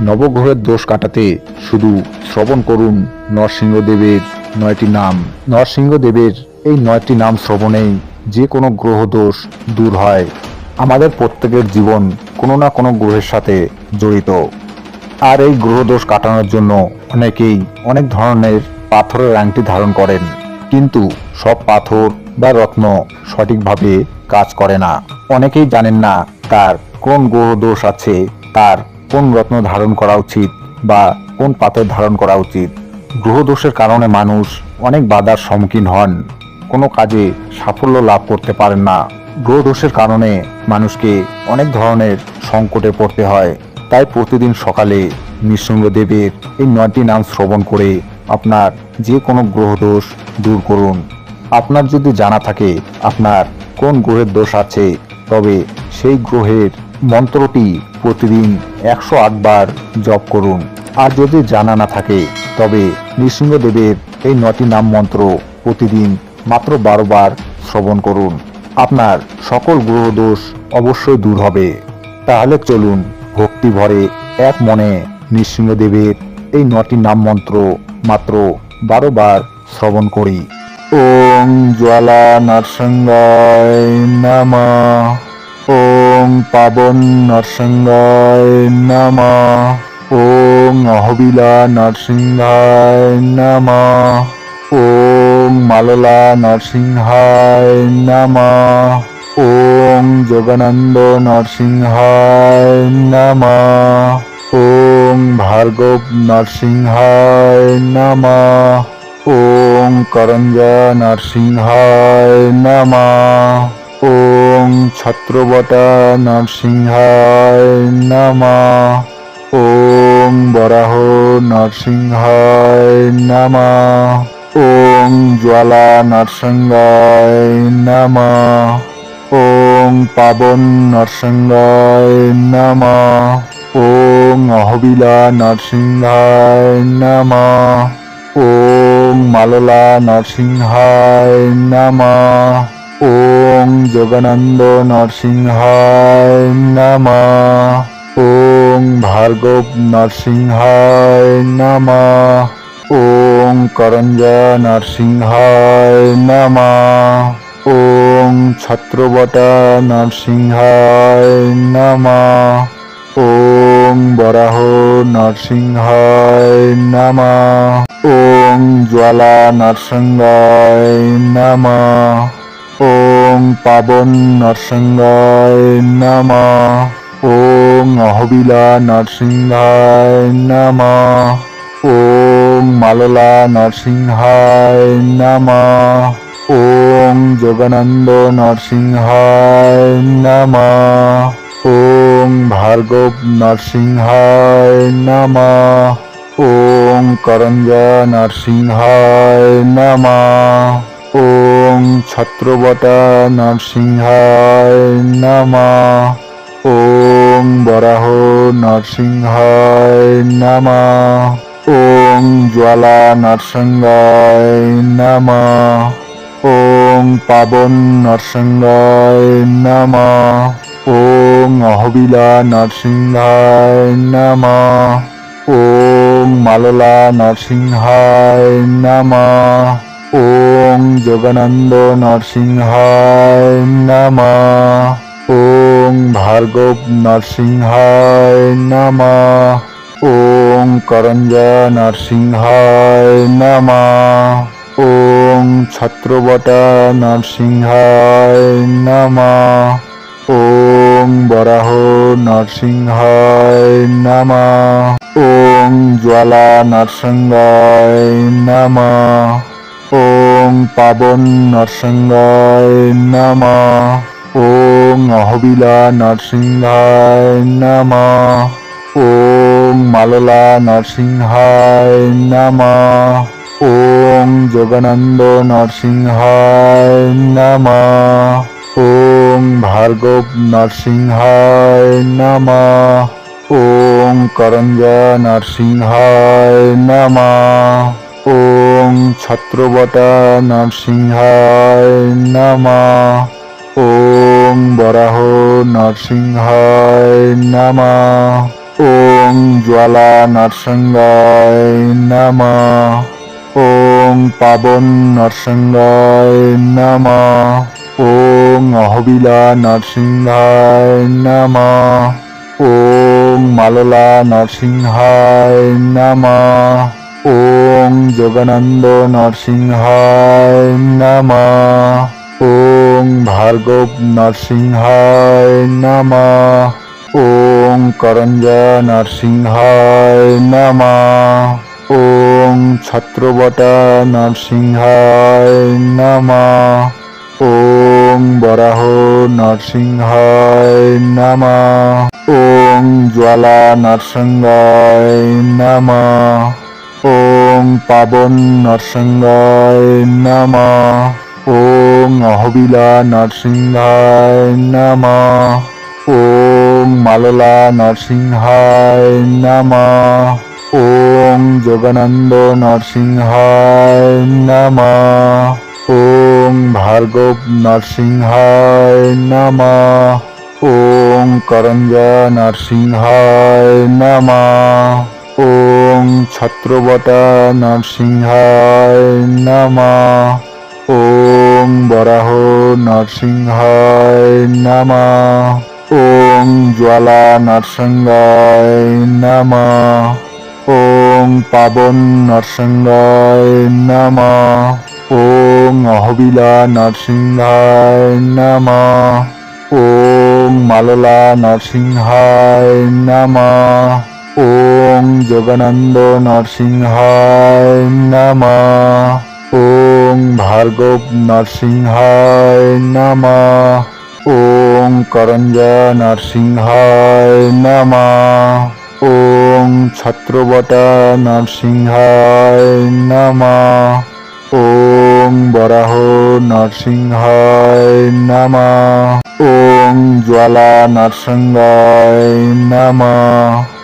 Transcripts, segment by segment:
নবগ্রহের দোষ কাটাতে শুধু শ্রবণ করুন নরসিংহদেবের নয়টি নাম। নরসিংহদেবের এই নয়টি নাম শ্রবণেই যে কোনো গ্রহ দোষ দূর হয়। আমাদের প্রত্যেকের জীবন কোনো না কোনো গ্রহের সাথে জড়িত। আর এই গ্রহ দোষ কাটানোর জন্য অনেকেই অনেক ধরনের পাথরের আংটি ধারণ করেন। কিন্তু সব পাথর বা রত্ন সঠিকভাবে কাজ করে না। অনেকেই জানেন না তার কোন গ্রহ দোষ আছে, তার কোন রত্ন ধারণ করা উচিত বা কোন পাথর ধারণ করা উচিত? গ্রহ দোষের কারণে মানুষ অনেক বাধার সম্মুখীন হন। কোনো কাজে সাফল্য লাভ করতে পারেন না। গ্রহ দোষের কারণে মানুষকে অনেক ধরনের সংকটে পড়তে হয়। তাই প্রতিদিন সকালে নৃসিংহদেবের এই নয়টি নাম শ্রবণ করে আপনার যে কোনো গ্রহ দোষ দূর করুন। আপনার যদি জানা থাকে আপনার কোন গ্রহের দোষ আছে, তবে সেই গ্রহের মন্ত্রটি প্রতিদিন একশো আটবার জপ করুন। আর যদি জানা না থাকে, তবে নৃসিংহদেবের এই নটি নাম মন্ত্র প্রতিদিন মাত্র বারো বার শ্রবণ করুন। আপনার সকল গ্রহ দোষ অবশ্যই দূর হবে। তাহলে চলুন ভক্তি ভরে এক মনে নৃসিংহদেবের এই নটি নাম মন্ত্র মাত্র বারো বার শ্রবণ করি। ওং জ্বালা নরসিংহায় নামা। ওং পাবন নরসিংহায় নামা ওং অহবিলা নরসিংহায় নামা ওং মাললা নরসিংহায় নামা ওং যোগানন্দ নরসিংহায় নামা ওং ভার্গব নরসিংহায় নামা ওং করঞ্জা নরসিংহায় নামা ওং ছত্রবটা নরসিংহায় নামা। ওং বরাহ নরসিংহায় নামা। ওং জ্বালা নরসিংহায় নামা। ওং পাবন নরসিংহায় নামা। ওং অহবিলা নরসিংহায় নামা। ওং মাললা নরসিংহায় নামা। ওং যোগানন্দ নরসিংহায় নামা। ওং ভার্গব নরসিংহায় নামা। ওং করঞ্জা নরসিংহায় নামা। ওং ছত্রবটা নরসিংহায় নামা। ওং বরাহ নরসিংহায় নামা। ওং জ্বালা নরসিংহায় নামা। ওং পাবন নরসিংহায় নামা। ওং অহবিলা নরসিংহায় নামা। ওং মাললা নরসিংহায় নামা। ওং যোগানন্দ নরসিংহায় নামা। ওং ভার্গব নরসিংহায় নামা। ওং করঞ্জা নরসিংহায় নামা। ওং ছত্রবটা নরসিংহায় নামা ওং বরাহ নরসিংহায় নামা ওং জ্বালা নরসিংহায় নামা ওং পাবন নরসিংহায় নামা ওং অহবিলা নরসিংহায় নামা ওং মাললা নরসিংহায় নামা ওং যোগানন্দ নরসিংহায় নামা। ওং ভার্গব নরসিংহায় নামা। ওং করঞ্জা নরসিংহায় নামা। ওং ছত্রবটা নরসিংহায় নামা। ওং বরাহ নরসিংহায় নামা। ওং জ্বালা নরসিংহায় নামা। ওং পাবন নরসিংহায় নামা। ওং অহবিলা নরসিংহায় নামা। ওং মাললা নরসিংহায় নামা। ওং যোগানন্দ নরসিংহায় নামা। ওং ভার্গব নরসিংহায় নামা। ওং করঞ্জা নরসিংহায় নামা। ওং ছত্রবটা নরসিংহায় নামা ওং বরাহ নরসিংহায় নামা ওং জ্বালা নরসিংহায় নমঃ ওং পাবন নরসিংহায় নমঃ ওং অহবিলা নরসিংহায় নমঃ ওং মাললা নরসিংহায় নমঃ ওং যোগানন্দ নরসিংহায় নমঃ। ওং ভার্গব নরসিংহায় নমঃ। ওং করঞ্জ নরসিংহায় নমঃ। ওং ছত্রবটা নরসিংহায় নমঃ। ওং বরাহ নরসিংহায় নমঃ। ওং জ্বালা নরসিংহায় নমঃ। ওং পাবন নরসিংহায় নমঃ। ওং অহবিলা নরসিংহায় নমঃ। ওং মাললা নরসিংহায় নমঃ। ওং যোগানন্দ নরসিংহায় নমঃ। ওং ভার্গব নরসিংহায় নমঃ। ওং করঞ্জ নরসিংহায় নমঃ। ওং ছত্রবটা নরসিংহায় নমঃ। ওং বরাহ নরসিংহায় নমঃ। ওং জ্বালা নরসিংহায় নমঃ। ওং পাবন নরসিংহায় নমঃ। ওং অহবিলা নরসিংহায় নমঃ। ওং মাললা নরসিংহায় নমঃ। ওং যোগানন্দ নরসিংহায় নমঃ। ওং ভার্গব নরসিংহায় নমঃ। ওং করঞ্জ নরসিংহায় নমঃ। ওং ছত্রবটা নরসিংহায় নমঃ। ওং বরাহ নরসিংহায় নমঃ। ওং জ্বালা নরসিংহায় নমঃ।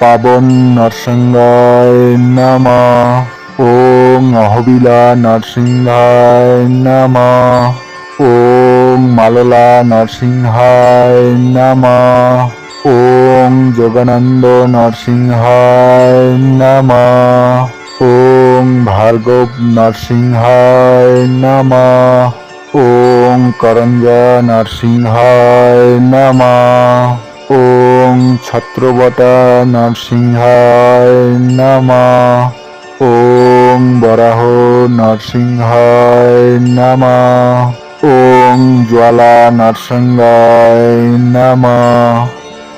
পাবন নরসিংহায় নমঃ। ওং অহবিলা নরসিংহায় নমঃ। ওং মাললা নরসিংহায় নমঃ। ওং যোগানন্দ নরসিংহায় নমঃ। ওং ভার্গব নরসিংহায় নমঃ। ওং করঞ্জ নরসিংহায় নমঃ। ওং ছত্রবটা নরসিংহায় নমঃ। ওং বরাহ নরসিংহায় নমঃ। ওং জ্বালা নরসিংহায় নমঃ।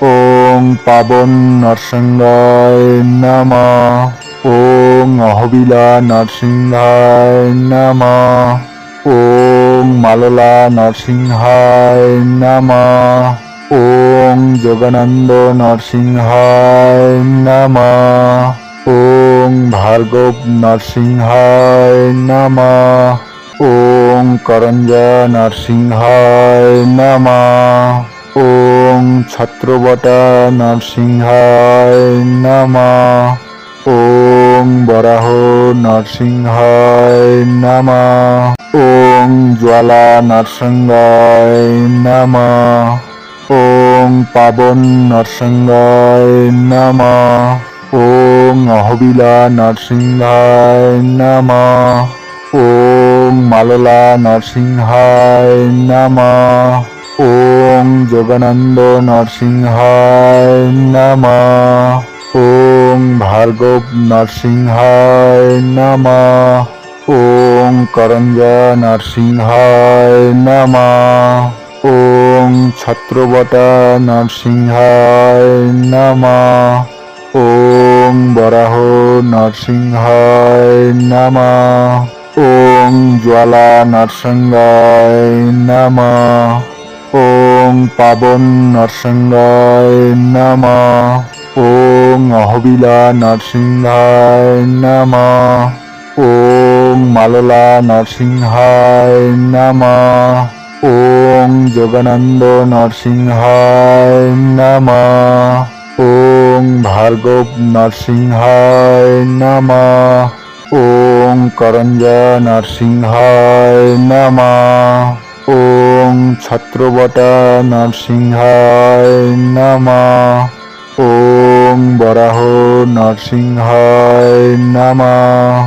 ওং পাবন নরসিংহায় নমঃ। ওং অহবিলা নরসিংহায় নামা। ওং মাললা নরসিংহায় নমঃ। ওং যোগানন্দ নরসিংহায় নমঃ। ওং ভার্গব নরসিংহায় নমঃ। ওং করঞ্জ নরসিংহায় নমঃ। ওং ছত্রবটা নরসিংহায় নমঃ। ওং বরাহ নরসিংহায় নমঃ। ওং জ্বালা নরসিংহায় নমঃ। ওং পাবন নরসিংহায় নমঃ। ওং অহবিলা নরসিংহায় নমঃ। ওং মাললা নরসিংহায় নমঃ। ওং যোগানন্দ নরসিংহায় নমঃ। ওং ভার্গব নরসিংহায় নমঃ। ওং করঞ্জ নরসিংহায় নমঃ। ওং ছত্রবটা নরসিংহায় নমঃ। ওং বরাহ নরসিংহায় নমঃ। ওং জ্বালা নরসিংহায় নমঃ। ওং পাবন নরসিংহায় নামা। ওং অহবিলা নরসিংহায় নামা। ওং মাললা নরসিংহায় নমঃ। ওং যোগানন্দ নরসিংহায় নমঃ। ওং ভার্গব নরসিংহায় নমঃ। ওং করঞ্জ নরসিংহায় নমঃ। ওং ছত্রবটা নরসিংহায় নমঃ। ওং বরাহ নরসিংহায় নামা।